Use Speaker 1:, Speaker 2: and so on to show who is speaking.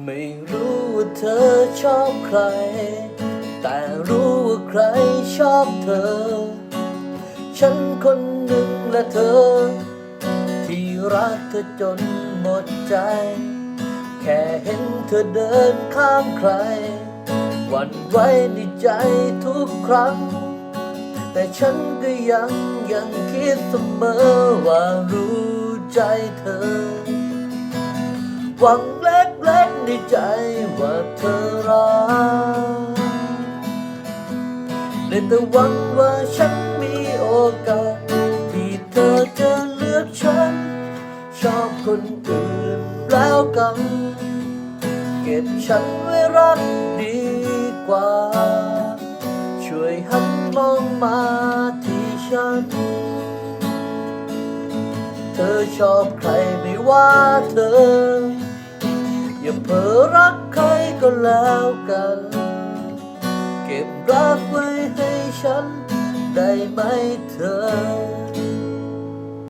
Speaker 1: ไม่รู้ว่าเธอชอบใคร แต่รู้ว่าใครชอบเธอ ฉันคนหนึ่งและเธอ ที่รักเธอจนหมดใจ แค่เห็นเธอเดินข้ามใครหวั่นไหวในใจทุกครั้ง แต่ฉันก็ยังยังคิดเสมอว่ารู้ใจเธอ หวัง ในใจว่าเธอรักได้แต่หวังว่าฉันมีโอกาส ที่เธอจะเลือกฉัน ชอบคนอื่นแล้วกัน เก็บฉันไว้รักดีกว่า ช่วยหันมองมาที่ฉัน เธอชอบใครไม่ว่าเธอ เผลอรักใครก็แล้วกัน เก็บรักไว้ให้ฉันได้ไหมเธอ